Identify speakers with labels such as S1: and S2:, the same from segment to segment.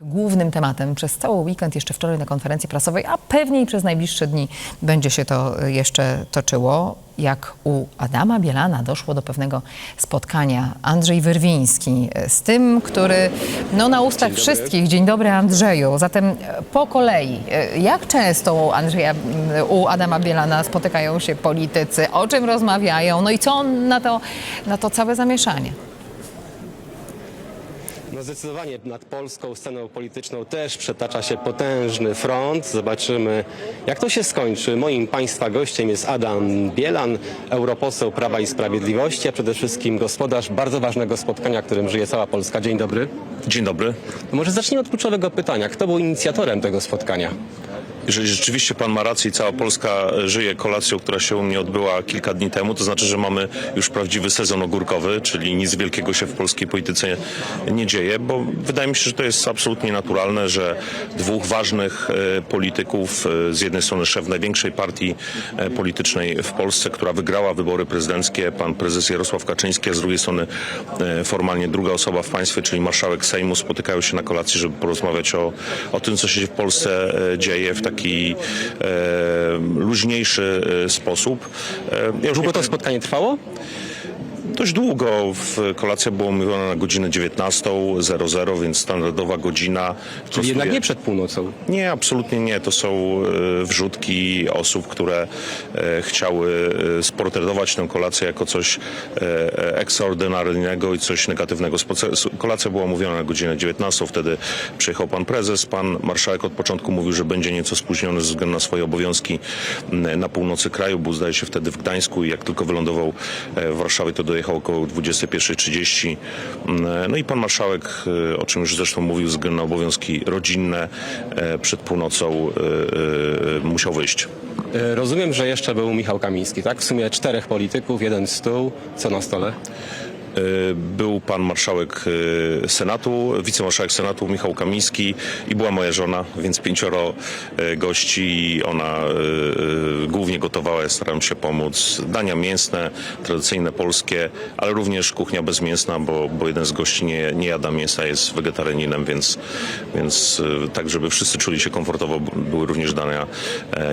S1: Głównym tematem przez cały weekend, jeszcze wczoraj na konferencji prasowej, a pewnie i przez najbliższe dni będzie się to y, jeszcze toczyło. Jak u Adama Bielana doszło do pewnego spotkania Andrzej Wyrwiński y, z tym, który no, na ustach wszystkich. Dzień dobry Andrzeju. Zatem y, po kolei, jak często u, Andrzeja, u Adama Bielana spotykają się politycy, o czym rozmawiają, no i co on na to, na to całe zamieszanie?
S2: No zdecydowanie nad polską sceną polityczną też przetacza się potężny front. Zobaczymy, jak to się skończy. Moim Państwa gościem jest Adam Bielan, europoseł Prawa i Sprawiedliwości, a przede wszystkim gospodarz bardzo ważnego spotkania, którym żyje cała Polska. Dzień dobry.
S3: Dzień dobry.
S2: Może zacznijmy od kluczowego pytania. Kto był inicjatorem tego spotkania?
S3: Jeżeli rzeczywiście pan ma rację i cała Polska żyje kolacją, która się u mnie odbyła kilka dni temu, to znaczy, że mamy już prawdziwy sezon ogórkowy, czyli nic wielkiego się w polskiej polityce nie dzieje, bo wydaje mi się, że to jest absolutnie naturalne, że dwóch ważnych e, polityków, e, z jednej strony szef największej partii e, politycznej w Polsce, która wygrała wybory prezydenckie, pan prezes Jarosław Kaczyński, a z drugiej strony formalnie druga osoba w państwie, czyli marszałek Sejmu, spotykają się na kolacji, żeby porozmawiać o, o tym, co się w Polsce dzieje w taki luźniejszy e, sposób. E, ja już
S2: Długo to spotkanie trwało?
S3: Dość długo. W, kolacja była umówiona na godzinę 19.00, więc standardowa godzina.
S2: Czyli jednak
S3: Prostuje-
S2: nie przed północą.
S3: nie, absolutnie nie. To są e, wrzutki osób, które e, chciały e, sportretować tę kolację jako coś ekstraordynaryjnego i coś negatywnego. Kolacja była umówiona na godzinę 19. Wtedy przyjechał pan prezes. Pan marszałek od początku mówił, że będzie nieco spóźniony ze względu na swoje obowiązki na północy kraju. Był zdaje się wtedy w Gdańsku i jak tylko wylądował w Warszawie, to dojechał około 21.30. M, No i pan marszałek, e, o czym już zresztą mówił, ze względu na obowiązki rodzinne, e, przed północą e, musiał wyjść.
S2: Rozumiem, że jeszcze był Michał Kamiński, tak? W sumie czterech polityków, jeden stół. Co na stole?
S3: E, Był pan marszałek e, Senatu, wicemarszałek Senatu Michał Kamiński i była moja żona, więc pięcioro e, gości ona głównie gotowała, ja starałem się pomóc. Dania mięsne, tradycyjne polskie, ale również kuchnia bezmięsna, bo, bo jeden z gości nie, nie jada mięsa, jest wegetarianinem, więc, więc tak, żeby wszyscy czuli się komfortowo, były również dania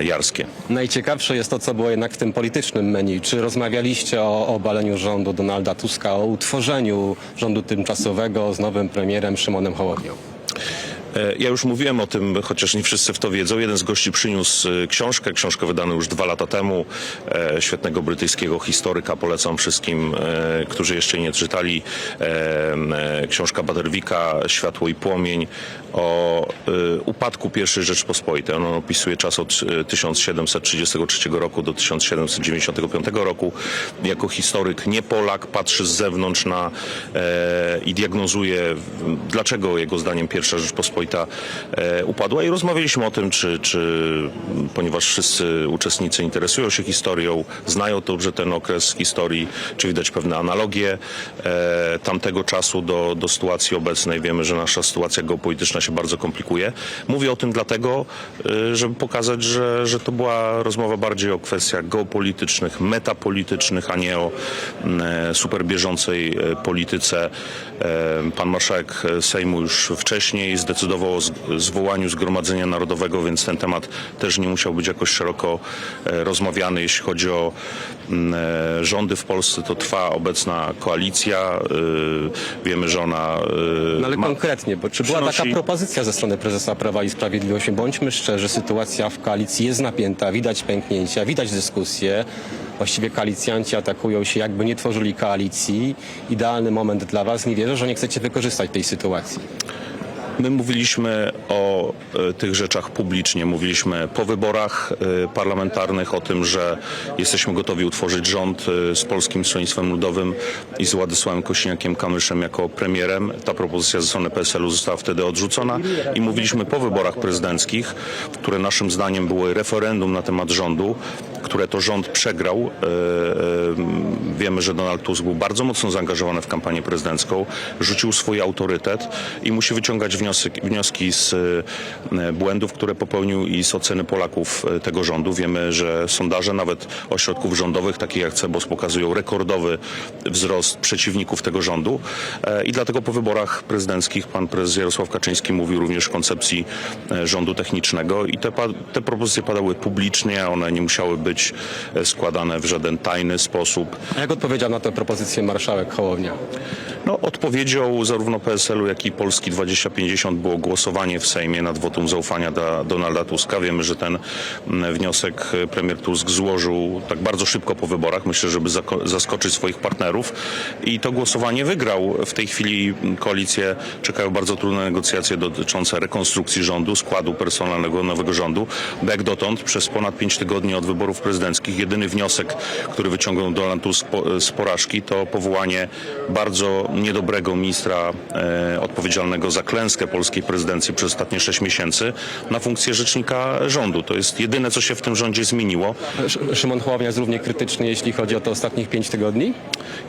S3: jarskie.
S2: Najciekawsze jest to, co było jednak w tym politycznym menu. Czy rozmawialiście o obaleniu rządu Donalda Tuska, o utworzeniu rządu tymczasowego z nowym premierem Szymonem Hołownią?
S3: E, Ja już mówiłem o tym, chociaż nie wszyscy w to wiedzą. Jeden z gości przyniósł e, książkę, książkę wydaną już dwa lata temu, e, świetnego brytyjskiego historyka. Polecam wszystkim, którzy jeszcze nie czytali. Książka Baderwika, Światło i Płomień o upadku I Rzeczpospolitej. On opisuje czas od e, 1733 roku do 1795 roku. Jako historyk, nie Polak, patrzy z zewnątrz na i diagnozuje, dlaczego jego zdaniem pierwsza Rzeczpospolita e, upadła i rozmawialiśmy o tym, czy, czy ponieważ wszyscy uczestnicy interesują się historią, znają dobrze ten okres historii, czy widać pewne analogie e, tamtego czasu do, do sytuacji obecnej. Wiemy, że nasza sytuacja geopolityczna się bardzo komplikuje. Mówię o tym dlatego, e, żeby pokazać, że, że to była rozmowa bardziej o kwestiach geopolitycznych, metapolitycznych, a nie o super bieżącej e, polityce. Pan marszałek Sejmu już wcześniej zdecydował o zwołaniu Zgromadzenia Narodowego, więc ten temat też nie musiał być jakoś szeroko e, rozmawiany. Jeśli chodzi o mm, e, rządy w Polsce, to trwa obecna koalicja. E, Wiemy, że ona
S2: No ale
S3: ma-
S2: konkretnie, bo czy była
S3: przynosi-
S2: taka propozycja ze strony prezesa Prawa i Sprawiedliwości? Bądźmy szczerzy, sytuacja w koalicji jest napięta, widać pęknięcia, widać dyskusje. Właściwie koalicjanci atakują się, jakby nie tworzyli koalicji. Idealny moment dla was. Nie wierzę, że nie chcecie wykorzystać tej sytuacji.
S3: My mówiliśmy o e, tych rzeczach publicznie. Mówiliśmy po wyborach e, parlamentarnych o tym, że jesteśmy gotowi utworzyć rząd e, z Polskim Stronnictwem Ludowym i z Władysławem Kośniakiem-Kamyszem jako premierem. Ta propozycja ze strony PSL-u została wtedy odrzucona i mówiliśmy po wyborach prezydenckich, które naszym zdaniem były referendum na temat rządu, które to rząd przegrał. E, e, Wiemy, że Donald Tusk był bardzo mocno zaangażowany w kampanię prezydencką, rzucił swój autorytet i musi wyciągać wniosek, wnioski z e, błędów, które popełnił i z oceny Polaków tego rządu. Wiemy, że sondaże nawet ośrodków rządowych, takich jak CEBOS, pokazują rekordowy wzrost przeciwników tego rządu i dlatego po wyborach prezydenckich pan prezes Jarosław Kaczyński mówił również o koncepcji rządu technicznego i te, te propozycje padały publicznie, one nie musiały być e, składane w żaden tajny sposób.
S2: A jak odpowiedział na tę propozycję marszałek Hołownia?
S3: No, odpowiedzią zarówno PSL-u, jak i Polski 2050 było głosowanie w Sejmie nad wotum zaufania dla Donalda Tuska. Wiemy, że ten wniosek e, premier Tusk złożył tak bardzo szybko po wyborach, myślę, żeby zaskoczyć swoich partnerów i to głosowanie wygrał. W tej chwili koalicję czekają bardzo trudne negocjacje dotyczące rekonstrukcji rządu, składu personalnego nowego rządu. Bo jak dotąd przez ponad pięć tygodni od wyborów prezydenckich jedyny wniosek, który wyciągnął Donald Tusk po- z porażki to powołanie bardzo niedobrego ministra e, odpowiedzialnego za klęskę polskiej prezydencji przez ostatnie sześć miesięcy na funkcję rzecznika rządu. To jest jedyne, co się w tym rządzie zmieniło.
S2: Sz- Szymon Hołownia jest równie krytyczny, jeśli chodzi o te ostatnich pięć tygodni?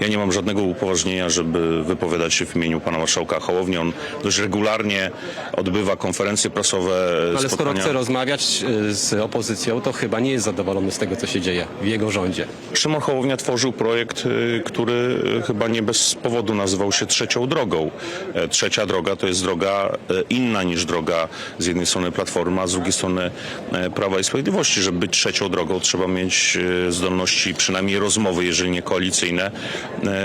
S3: Ja nie mam żadnego upoważnienia, żeby wypowiadać się w imieniu pana marszałka Hołowni. On dość regularnie odbywa konferencje prasowe,
S2: Ale skoro
S3: spotkania.
S2: chce rozmawiać e, z opozycją, to chyba nie jest zadowolony z tego, co się dzieje w jego rządzie.
S3: Szymon Hołownia tworzył projekt, y, który y, chyba nie bez powodu nazywał się trzecią drogą. E, Trzecia droga to jest droga e, inna niż droga z jednej strony Platformy, a z drugiej strony e, Prawa i Sprawiedliwości. Żeby być trzecią drogą trzeba mieć zdolności przynajmniej rozmowy, jeżeli nie koalicyjne,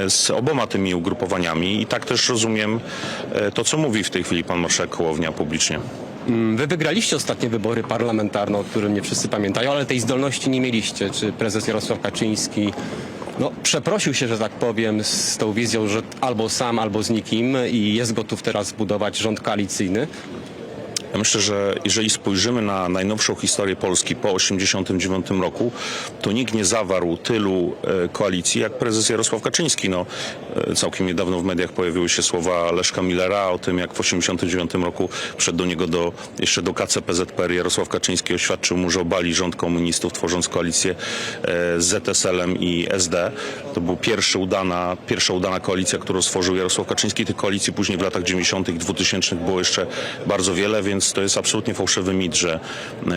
S3: z oboma tymi ugrupowaniami i tak też rozumiem to, co mówi w tej chwili pan marszałek Hołownia publicznie.
S2: Mm, Wy wygraliście ostatnie wybory parlamentarne, o którym nie wszyscy pamiętają, ale tej zdolności nie mieliście. Czy prezes Jarosław Kaczyński no, przeprosił się, że tak powiem, z tą wizją, że albo sam, albo z nikim i jest gotów teraz budować rząd koalicyjny?
S3: Ja myślę, że jeżeli spojrzymy na najnowszą historię Polski po 1989 roku, to nikt nie zawarł tylu e, koalicji jak prezes Jarosław Kaczyński. No, e, całkiem niedawno w mediach pojawiły się słowa Leszka Millera o tym, jak w 1989 roku wszedł do niego do, jeszcze do KCPZPR Jarosław Kaczyński oświadczył mu, że obali rząd komunistów, tworząc koalicję e, z ZSL-em i SD. To była pierwsza udana, pierwsza udana koalicja, którą stworzył Jarosław Kaczyński. Tych koalicji później w latach 90. i 2000 było jeszcze bardzo wiele, więc to jest absolutnie fałszywy mit, że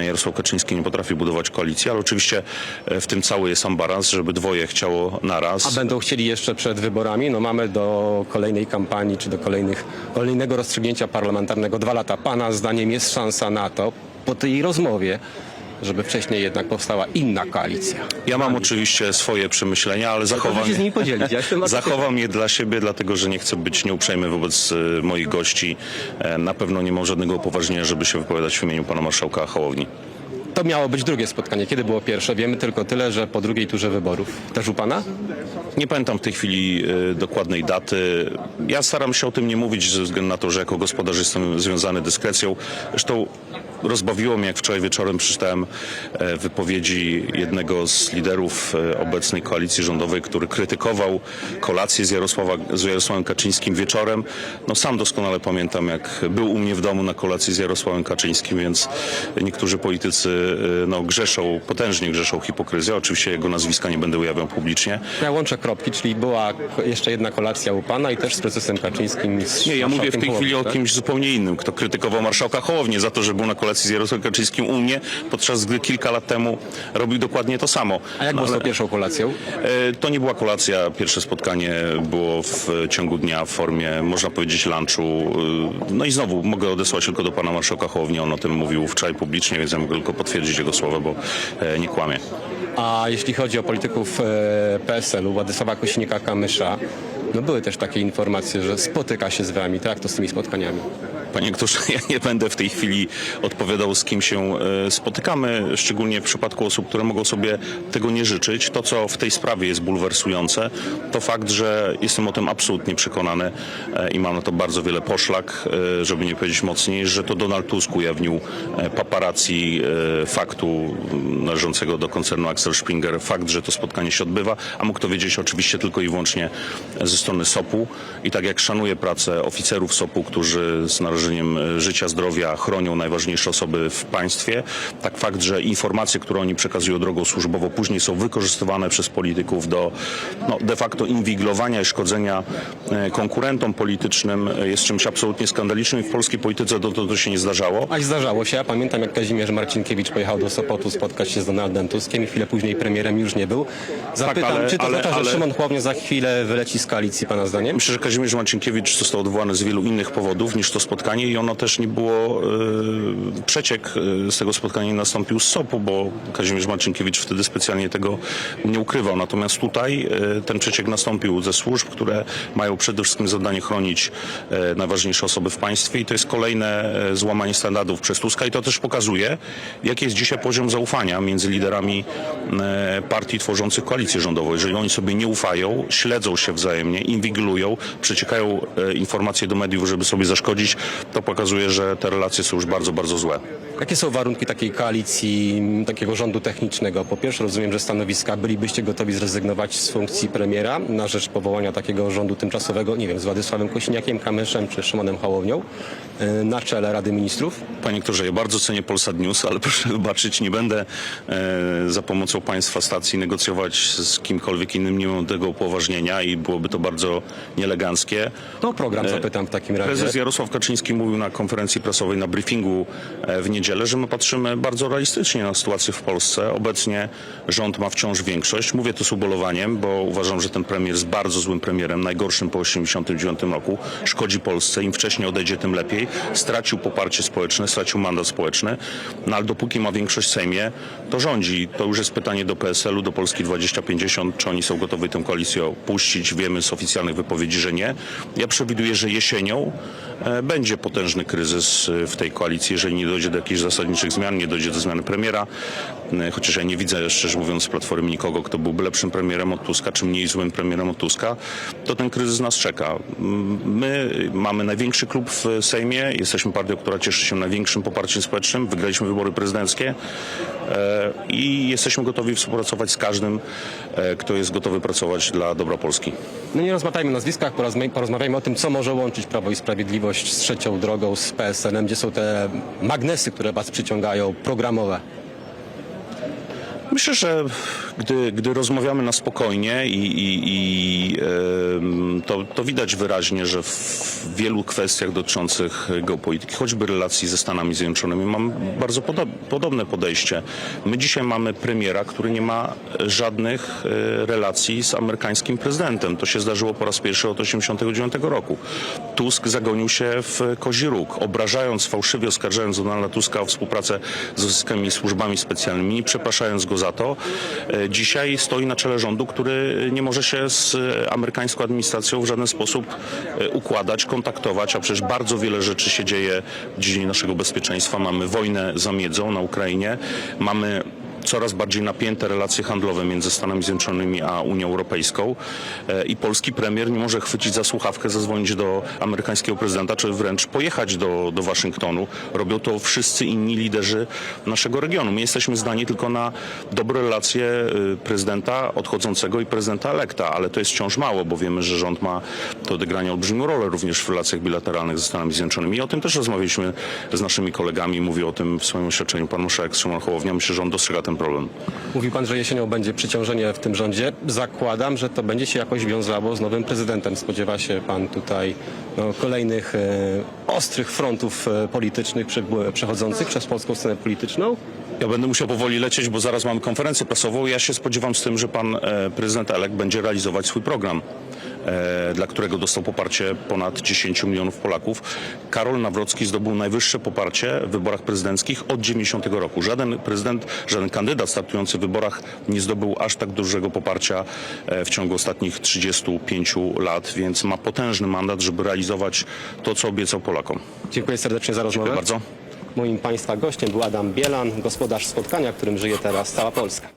S3: Jarosław Kaczyński nie potrafi budować koalicji, ale oczywiście e, w tym cały jest ambarans, żeby dwoje chciało naraz.
S2: A będą chcieli jeszcze przed wyborami? No mamy do kolejnej kampanii, czy do kolejnych, kolejnego rozstrzygnięcia parlamentarnego dwa lata. Pana zdaniem jest szansa na to, po tej rozmowie, żeby wcześniej jednak powstała inna koalicja.
S3: Ja mam oczywiście swoje przemyślenia, ale zachowam,
S2: się z nimi podzielić. Ja jestem
S3: zachowam je dla siebie, dlatego że nie chcę być nieuprzejmy wobec e, moich gości. E, Na pewno nie mam żadnego upoważnienia, żeby się wypowiadać w imieniu pana marszałka Hołowni.
S2: To miało być drugie spotkanie. Kiedy było pierwsze? Wiemy tylko tyle, że po drugiej turze wyborów. Też u pana?
S3: Nie pamiętam w tej chwili e, dokładnej daty. Ja staram się o tym nie mówić ze względu na to, że jako gospodarz jestem związany dyskrecją. Zresztą rozbawiło mnie, jak wczoraj wieczorem przeczytałem e, wypowiedzi jednego z liderów e, obecnej koalicji rządowej, który krytykował kolację z, Jarosława, z Jarosławem Kaczyńskim wieczorem. No sam doskonale pamiętam, jak był u mnie w domu na kolacji z Jarosławem Kaczyńskim, więc niektórzy politycy e, no, grzeszą, potężnie grzeszą hipokryzję. Oczywiście jego nazwiska nie będę ujawniał publicznie.
S2: Ja łączę kropki, czyli była jeszcze jedna kolacja u pana i też z prezesem Kaczyńskim. Z
S3: Nie, ja mówię w tej chwili o
S2: tak?
S3: kimś zupełnie innym, kto krytykował marszałka Hołownię za to, że był na kolacji z Jarosławem Kaczyńskim u mnie, podczas gdy kilka lat temu robił dokładnie to samo.
S2: A jak
S3: No,
S2: było z pierwszą kolacją?
S3: e, To nie była kolacja, pierwsze spotkanie było w ciągu dnia w formie, można powiedzieć, lunchu. E, No i znowu mogę odesłać tylko do pana marszałka Hołowni, on o tym mówił wczoraj publicznie, więc ja mogę tylko potwierdzić jego słowa, bo e, nie kłamie.
S2: A jeśli chodzi o polityków PSL-u, Władysława Kosiniaka-Kamysza, no były też takie informacje, że spotyka się z wami. To jak to z tymi spotkaniami?
S3: Panie Kturze, ja nie będę w tej chwili odpowiadał, z kim się e, spotykamy, szczególnie w przypadku osób, które mogą sobie tego nie życzyć. To, co w tej sprawie jest bulwersujące, to fakt, że jestem o tym absolutnie przekonany e, i mam na to bardzo wiele poszlak, e, żeby nie powiedzieć mocniej, że to Donald Tusk ujawnił paparazzi faktu należącego do koncernu Axel Springer, fakt, że to spotkanie się odbywa, a mógł to wiedzieć oczywiście tylko i wyłącznie ze strony SOP-u i tak jak szanuję pracę oficerów SOP-u, którzy z należytą zagrożeniem e, życia, zdrowia, chronią najważniejsze osoby w państwie. Tak fakt, że informacje, które oni przekazują drogą służbową później są wykorzystywane przez polityków do no, de facto inwigilowania i szkodzenia e, konkurentom politycznym e, jest czymś absolutnie skandalicznym i w polskiej polityce to, to, to się nie zdarzało.
S2: A zdarzało się. Ja pamiętam, jak Kazimierz Marcinkiewicz pojechał do Sopotu spotkać się z Donaldem Tuskiem i chwilę później premierem już nie był. Zapytam,
S3: Tak, ale-
S2: czy to
S3: ale-
S2: oznacza,
S3: ale-
S2: że Szymon Hołownia za chwilę wyleci z koalicji, pana zdaniem?
S3: Myślę, że Kazimierz Marcinkiewicz został odwołany z wielu innych powodów niż to spotkanie i ono też nie było, e, przeciek e, z tego spotkania nie nastąpił z SOP-u, bo Kazimierz Marcinkiewicz wtedy specjalnie tego nie ukrywał. Natomiast tutaj e, ten przeciek nastąpił ze służb, które mają przede wszystkim zadanie chronić najważniejsze osoby w państwie i to jest kolejne złamanie standardów przez Tuska i to też pokazuje, jaki jest dzisiaj poziom zaufania między liderami partii tworzących koalicję rządową. Jeżeli oni sobie nie ufają, śledzą się wzajemnie, inwigilują, przeciekają informacje do mediów, żeby sobie zaszkodzić, to pokazuje, że te relacje są już bardzo, bardzo złe.
S2: Jakie są warunki takiej koalicji, takiego rządu technicznego? Po pierwsze, rozumiem, że stanowiska bylibyście gotowi zrezygnować z funkcji premiera na rzecz powołania takiego rządu tymczasowego, nie wiem, z Władysławem Kośniakiem, Kamyszem czy Szymonem Hołownią e, na czele Rady Ministrów?
S3: Panie doktorze, ja bardzo cenię Polsat News, ale proszę wybaczyć, nie będę e, za pomocą państwa stacji negocjować z kimkolwiek innym, nie mam tego upoważnienia i byłoby to bardzo nieeleganckie.
S2: To program zapytam w takim razie.
S3: Prezes Jarosław Kaczyński mówił na konferencji prasowej, na briefingu e, w niedzielę, że my patrzymy bardzo realistycznie na sytuację w Polsce. Obecnie rząd ma wciąż większość. Mówię to z ubolewaniem, bo uważam, że ten premier jest bardzo złym premierem, najgorszym po 1989 roku. Szkodzi Polsce. Im wcześniej odejdzie, tym lepiej. Stracił poparcie społeczne, stracił mandat społeczny. No ale dopóki ma większość w Sejmie, to rządzi. To już jest pytanie do PSL-u, do Polski 2050, czy oni są gotowi tę koalicję opuścić. Wiemy z oficjalnych wypowiedzi, że nie. Ja przewiduję, że jesienią e, będzie potężny kryzys e, w tej koalicji, jeżeli nie dojdzie do jakichś zasadniczych zmian, nie dojdzie do zmiany premiera. E, Chociaż ja nie widzę, szczerze mówiąc, z Platformy nikogo, kto byłby lepszym premierem od Tuska, czy mniej złym premierem od Tuska, to ten kryzys nas czeka. My mamy największy klub w Sejmie, jesteśmy partią, która cieszy się największym poparciem społecznym, wygraliśmy wybory prezydenckie i jesteśmy gotowi współpracować z każdym, e, kto jest gotowy pracować dla dobra Polski.
S2: No nie rozmawiajmy o nazwiskach, porozma- porozmawiajmy o tym, co może łączyć Prawo i Sprawiedliwość z trzecią drogą, z PSL-em, gdzie są te magnesy, które was przyciągają, programowe.
S3: Myślę, że gdy, gdy rozmawiamy na spokojnie i, i, i to, to widać wyraźnie, że w wielu kwestiach dotyczących geopolityki, choćby relacji ze Stanami Zjednoczonymi, mam bardzo podo- podobne podejście. My dzisiaj mamy premiera, który nie ma żadnych e, relacji z amerykańskim prezydentem. To się zdarzyło po raz pierwszy od 1989 roku. Tusk zagonił się w kozi róg, obrażając, fałszywie oskarżając Donalda Tuska o współpracę z rosyjskimi służbami specjalnymi, przepraszając go za to. E, Dzisiaj stoi na czele rządu, który nie może się z e, amerykańską administracją w żaden sposób e, układać, kontaktować, a przecież bardzo wiele rzeczy się dzieje w dziedzinie naszego bezpieczeństwa. Mamy wojnę za miedzą na Ukrainie, mamy coraz bardziej napięte relacje handlowe między Stanami Zjednoczonymi a Unią Europejską E, i polski premier nie może chwycić za słuchawkę, zadzwonić do amerykańskiego prezydenta, czy wręcz pojechać do, do Waszyngtonu. Robią to wszyscy inni liderzy naszego regionu. My jesteśmy zdani tylko na dobre relacje y, prezydenta odchodzącego i prezydenta elekta, ale to jest wciąż mało, bo wiemy, że rząd ma do odegrania olbrzymią rolę również w relacjach bilateralnych ze Stanami Zjednoczonymi. I o tym też rozmawialiśmy z naszymi kolegami. Mówił o tym w swoim oświadczeniu pan marszałek Szymon Hołownia. Myślę, że on dostrzega ten problem.
S2: Mówił pan, że jesienią będzie przyciążenie w tym rządzie. Zakładam, że to będzie się jakoś wiązało z nowym prezydentem. Spodziewa się pan tutaj no, kolejnych e, ostrych frontów e, politycznych prze, przechodzących przez polską scenę polityczną?
S3: Ja będę musiał powoli lecieć, bo zaraz mamy konferencję prasową. Ja się spodziewam z tym, że pan e, prezydent Elek będzie realizować swój program, e, dla którego dostał poparcie ponad 10 milionów Polaków. Karol Nawrocki zdobył najwyższe poparcie w wyborach prezydenckich od 90 roku. Żaden prezydent, żaden kandydat startujący w wyborach nie zdobył aż tak dużego poparcia e, w ciągu ostatnich 35 lat, więc ma potężny mandat, żeby realizować to, co obiecał Polakom.
S2: Dziękuję serdecznie za rozmowę.
S3: Dziękuję bardzo.
S2: Moim Państwa gościem był Adam Bielan, gospodarz spotkania, którym żyje teraz cała Polska.